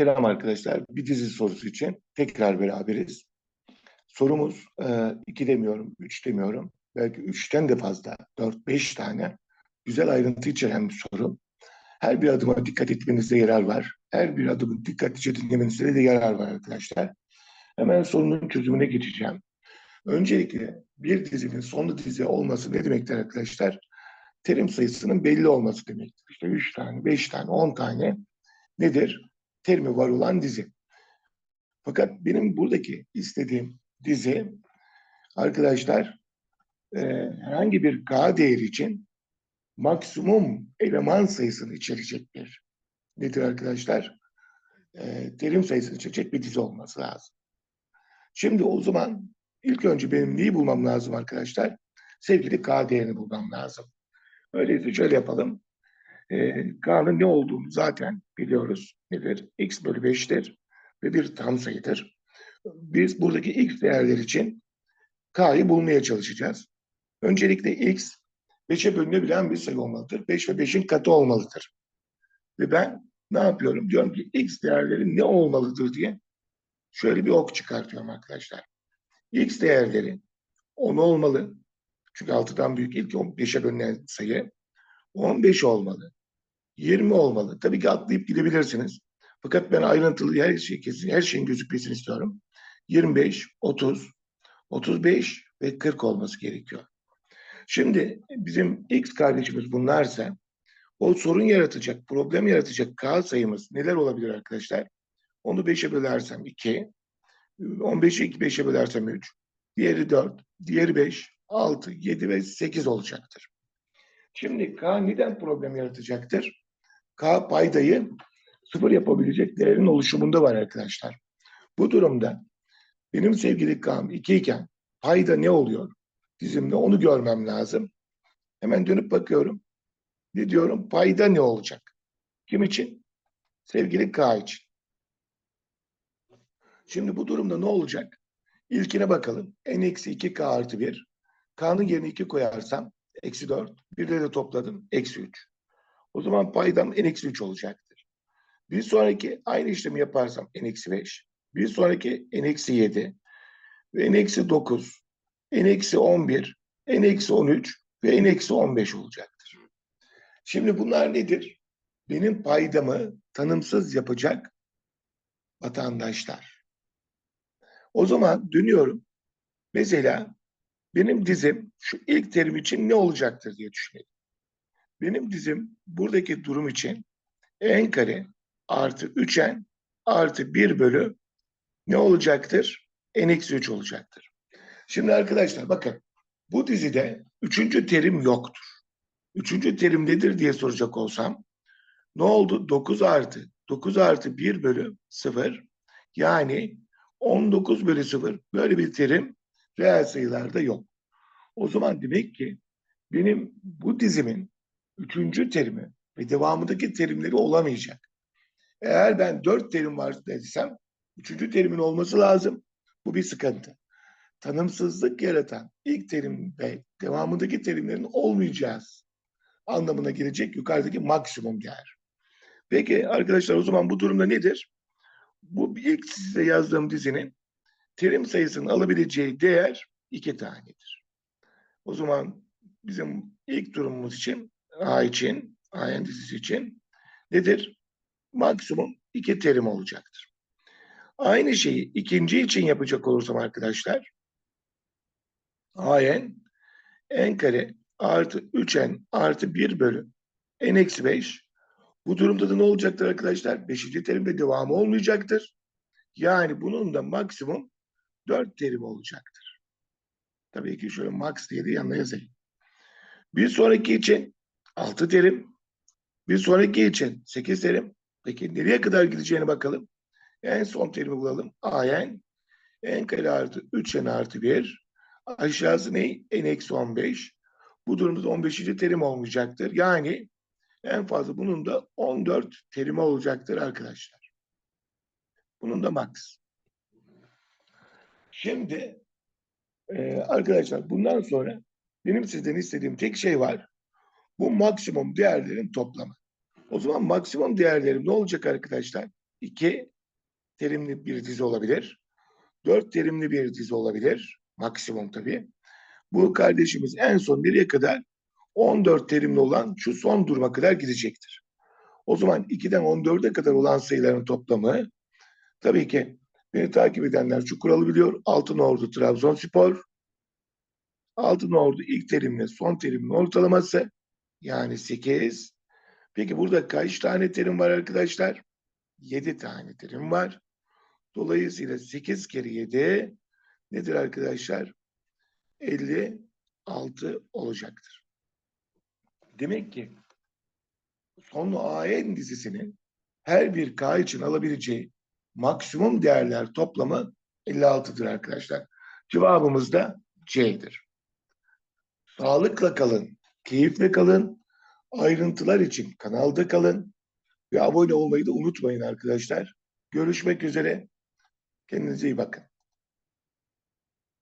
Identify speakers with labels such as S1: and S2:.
S1: Selam arkadaşlar. Bir dizi sorusu için tekrar beraberiz. Sorumuz e, iki demiyorum, üç demiyorum. Belki üçten de fazla, dört, beş tane güzel ayrıntı içeren bir soru. Her bir adıma dikkat etmenizde yarar var. Her bir adımı dikkatlice dinlemenizde de yarar var arkadaşlar. Hemen sorunun çözümüne geçeceğim. Öncelikle bir dizinin sonlu dizi olması ne demektir arkadaşlar? Terim sayısının belli olması demektir. İşte üç tane, beş tane, on tane nedir? Terimi var olan dizi. Fakat benim buradaki istediğim dizi arkadaşlar e, herhangi bir K değeri için maksimum eleman sayısını içerecek bir nedir arkadaşlar? E, terim sayısını içerecek bir dizi olması lazım. Şimdi o zaman ilk önce benim neyi bulmam lazım arkadaşlar? Sevgili K değerini bulmam lazım. Öyleyse şöyle yapalım. E, K'nın ne olduğunu zaten biliyoruz. Nedir? X bölü 5'tir ve bir tam sayıdır. Biz buradaki X değerler için K'yı bulmaya çalışacağız. Öncelikle X 5'e bölünebilen bir sayı olmalıdır. 5 ve 5'in katı olmalıdır. Ve ben ne yapıyorum? Diyorum ki X değerleri ne olmalıdır diye şöyle bir ok çıkartıyorum arkadaşlar. X değerleri 10 olmalı. Çünkü 6'dan büyük ilk 5'e bölünen sayı 15 olmalı. 20 olmalı. Tabii ki atlayıp gidebilirsiniz. Fakat ben ayrıntılı her şey kesin, her şeyin gözükmesini istiyorum. 25, 30, 35 ve 40 olması gerekiyor. Şimdi bizim X kardeşimiz bunlarsa o sorun yaratacak, problem yaratacak K sayımız neler olabilir arkadaşlar? Onu 5'e bölersem 2, 15'i 2 5'e bölersem 3, diğeri 4, diğeri 5, 6, 7 ve 8 olacaktır. Şimdi K neden problem yaratacaktır? K paydayı sıfır yapabilecek değerin oluşumunda var arkadaşlar. Bu durumda benim sevgili K'm 2 iken payda ne oluyor? Dizimde onu görmem lazım. Hemen dönüp bakıyorum. Ne diyorum? Payda ne olacak? Kim için? Sevgili K için. Şimdi bu durumda ne olacak? İlkine bakalım. n-2k artı 1. K'nın yerine 2 koyarsam eksi 4. Bir de de topladım. Eksi 3. O zaman paydam n-3 olacaktır. Bir sonraki aynı işlemi yaparsam n-5. Bir sonraki n-7 ve n-9, n-11, n-13 ve n-15 olacaktır. Şimdi bunlar nedir? Benim paydamı tanımsız yapacak vatandaşlar. O zaman dönüyorum. Mesela benim dizim şu ilk terim için ne olacaktır diye düşünelim. Benim dizim buradaki durum için n kare artı 3n artı 1 bölü ne olacaktır? n eksi 3 olacaktır. Şimdi arkadaşlar bakın bu dizide üçüncü terim yoktur. Üçüncü terim nedir diye soracak olsam ne oldu? 9 artı 9 artı 1 bölü 0 yani 19 bölü 0 böyle bir terim reel sayılarda yok. O zaman demek ki benim bu dizimin üçüncü terimi ve devamındaki terimleri olamayacak. Eğer ben dört terim var desem üçüncü terimin olması lazım. Bu bir sıkıntı. Tanımsızlık yaratan ilk terim ve devamındaki terimlerin olmayacağız anlamına gelecek yukarıdaki maksimum değer. Peki arkadaşlar o zaman bu durumda nedir? Bu ilk size yazdığım dizinin terim sayısının alabileceği değer iki tanedir. O zaman bizim ilk durumumuz için A için, A dizisi için nedir? Maksimum iki terim olacaktır. Aynı şeyi ikinci için yapacak olursam arkadaşlar AN n kare artı 3n artı 1 bölü n eksi 5 bu durumda da ne olacaktır arkadaşlar? Beşinci terimde devamı olmayacaktır. Yani bunun da maksimum 4 terim olacaktır. Tabii ki şöyle max diye de yanına yazayım. Bir sonraki için 6 terim. Bir sonraki için 8 terim. Peki nereye kadar gideceğine bakalım. En son terimi bulalım. AN n kare artı 3n artı 1. Aşağısı ne? n eksi 15. Bu durumda 15. terim olmayacaktır. Yani en fazla bunun da 14 terimi olacaktır arkadaşlar. Bunun da max. Şimdi e, arkadaşlar bundan sonra benim sizden istediğim tek şey var. Bu maksimum değerlerin toplamı. O zaman maksimum değerlerim ne olacak arkadaşlar? iki terimli bir dizi olabilir. Dört terimli bir dizi olabilir. Maksimum tabii. Bu kardeşimiz en son nereye kadar? 14 terimli olan şu son duruma kadar gidecektir. O zaman 2'den 14'e kadar olan sayıların toplamı tabii ki beni takip edenler şu kuralı biliyor. Altınordu Trabzonspor. Altınordu ilk terimle son terimin ortalaması yani 8. Peki burada kaç tane terim var arkadaşlar? 7 tane terim var. Dolayısıyla 8 kere 7 nedir arkadaşlar? 56 olacaktır. Demek ki sonlu AN dizisinin her bir K için alabileceği maksimum değerler toplamı 56'dır arkadaşlar. Cevabımız da C'dir. Sağlıkla kalın, keyifle kalın. Ayrıntılar için kanalda kalın ve abone olmayı da unutmayın arkadaşlar. Görüşmek üzere. Kendinize iyi bakın.